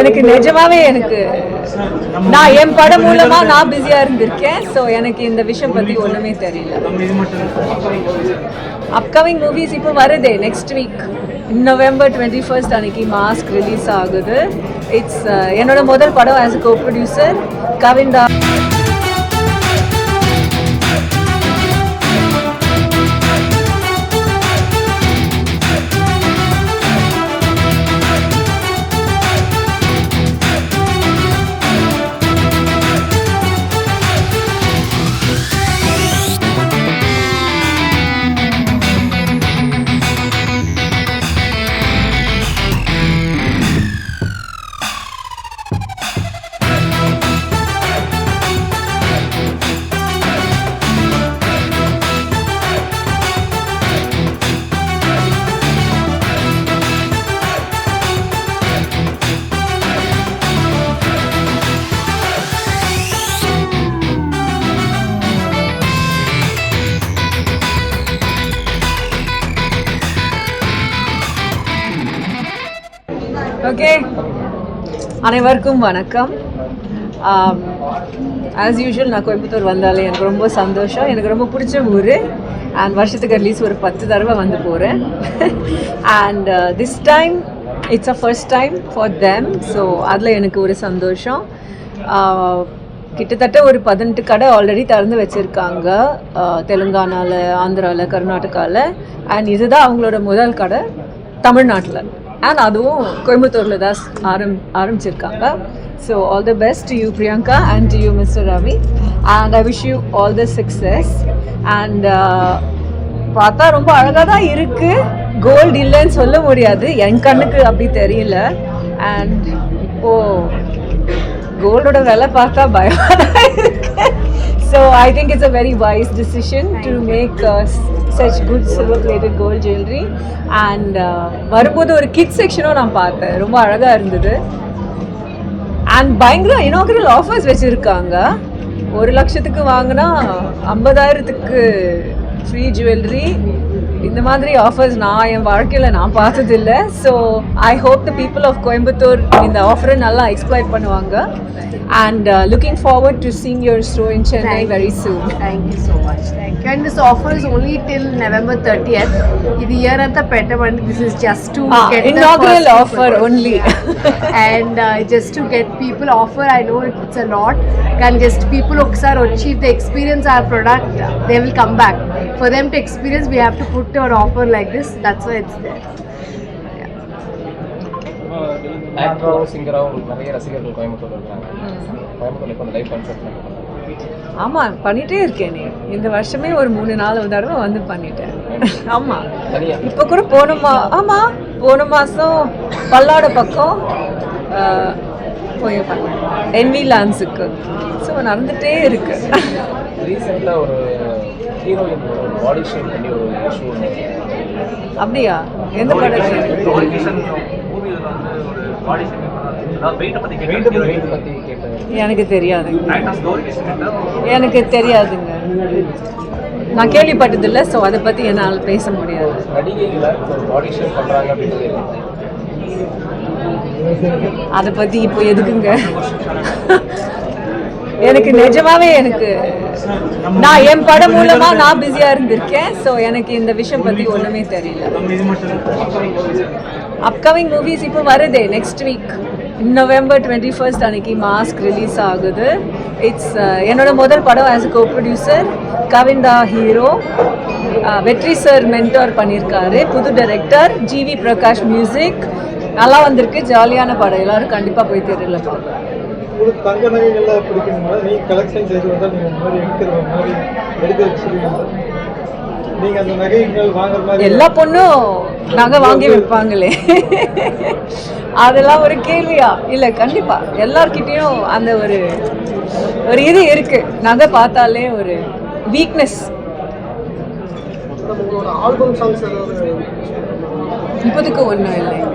எனக்கு நிஜமாவே எனக்கு நான் என் படம் மூலமா நான் பிஸியா இருந்திருக்கேன். ஸோ எனக்கு இந்த விஷயம் பத்தி ஒண்ணுமே தெரியல. அப்கமிங் மூவிஸ் இப்போ வருதே next week November twenty first அன்னைக்கு மாஸ்க் ரிலீஸ் ஆகுது. இட்ஸ் uh, என்னோட முதல் படம் as co producer Kavinda okay அனைவருக்கும் வணக்கம். Um, ஆஸ் யூஷுவல் நான் கோயம்புத்தூர் வந்தாலே எனக்கு ரொம்ப சந்தோஷம். எனக்கு ரொம்ப பிடிச்ச ஊர். அண்ட் வருஷத்துக்கு அட்லீஸ்ட் ஒரு பத்து தடவை வந்து போகிறேன் and this time it's a first time for them so அதில் எனக்கு ஒரு சந்தோஷம். Uh, கிட்டத்தட்ட ஒரு பதினெட்டு கடை ஆல்ரெடி திறந்து வச்சுருக்காங்க. Uh, தெலுங்கானாவில் ஆந்திராவில் கர்நாடகாவில் அண்ட் இதுதான் அவங்களோட முதல் கடை தமிழ்நாட்டில். அண்ட் அதுவும் கோயம்புத்தூரில் தான் ஆரம் ஆரம்பிச்சிருக்காங்க. So all the best you Priyanka and you mister Ravi and I wish you all the success and பார்த்தா ரொம்ப அழகாக தான் இருக்குது கோல்டு இல்லைன்னு சொல்ல முடியாது. என் கண்ணுக்கு அப்படி தெரியல. அண்ட் இப்போது கோல்டோட விலை பார்த்தா பயமாக தான் இருக்குது so I think it's a very wise decision to make such good silver plated gold jewellery and uh, வரும்போது ஒரு கிட் செக்ஷனும் நான் பார்த்தேன். ரொம்ப அழகாக இருந்தது. அண்ட் பயங்கர இனாகரல் ஆஃபர்ஸ் வச்சுருக்காங்க. ஒரு லட்சத்துக்கு வாங்கினா ஐம்பதாயிரத்துக்கு free jewellery the madri offers naa இந்த மாதிரி ஆஃபர்ஸ் நான் என் வாழ்க்கையில் நான் பார்த்ததில்லை so I hope the people of Coimbatore இந்த ஆஃபரை நல்லா exploit பண்ணுவாங்க and uh, looking forward to seeing your show in Chennai very soon. Thank you so much. Thank you. And this offer is only till November 30th. This year at the Petaman, this is just to ah, get inaugural offer only. and uh, just to get people offer, I know it's a lot. Can just people who are if they experience our product, they will come back. For them to experience, we have to put our offer like this that's why it's there. ஆக்டராகவும் சிங்கராகவும் நிறைய ரசிகர்கள் கோயம்புத்தூர் இருக்காங்க. கோயம்புத்தூர்ல இப்போ live concert ஆமாம் பண்ணிகிட்டே இருக்கேன் நீ. இந்த வருஷமே ஒரு மூணு நாலு தடவை வந்து பண்ணிட்டேன். ஆமாம் தனியா இப்போ கூட போன மா ஆமாம் போன மாதம் பல்லாட பக்கம் போய் பண்ணேன். என்வி லான்ஸுக்கு ஸோ நடந்துகிட்டே இருக்கு. ரீசெண்டாக ஒரு ஹீரோயின் பாடி ஷேப் பண்ணி ஒரு இஷ்யூ அப்படியா? எந்த எனக்கு தெரியாதுங்க எனக்கு தெரியாதுங்க. நான் கேள்விப்பட்டதில்லை ஸோ அதை பற்றி என்னால் பேச முடியாது. அதை பற்றி இப்போ எதுக்குங்க? எனக்கு நிஜமாவே எனக்கு நான் என் படம் மூலமா நான் பிஸியா இருந்திருக்கேன். ஸோ எனக்கு இந்த விஷயம் பத்தி ஒண்ணுமே தெரியல. அப்கமிங் மூவிஸ் இப்போ வருதே next week November twenty first அன்னைக்கு மாஸ்க் ரிலீஸ் ஆகுது. இட்ஸ் என்னோட முதல் படம் as co producer Kavinda hero Vetri sir mentor பண்ணியிருக்காரு புது டைரக்டர் ஜிவி பிரகாஷ் மியூசிக் நல்லா வந்திருக்கு. ஜாலியான படம். எல்லாரும் கண்டிப்பாக போய் தெரியல பார்க்கலாம். உங்களுக்கு தங்க நகைகள்லாம் பிடிக்குங்களா நீங்க கலெக்ஷன் செய்து வந்தால் நீங்கள் இந்த மாதிரி எடுக்கிற மாதிரி எடுக்க வச்சுருவீங்க. நீங்கள் அந்த நகைகள் வாங்குற மாதிரி எல்லா பொண்ணும் நகை வாங்கி வைப்பாங்களே அதெல்லாம் ஒரு கேள்வியா? இல்லை கண்டிப்பா. எல்லார்கிட்டயும் அந்த ஒரு ஒரு இது இருக்கு. நகை பார்த்தாலே ஒரு வீக்னஸ் இப்போதைக்கு ஒன்றும் இல்லைங்க.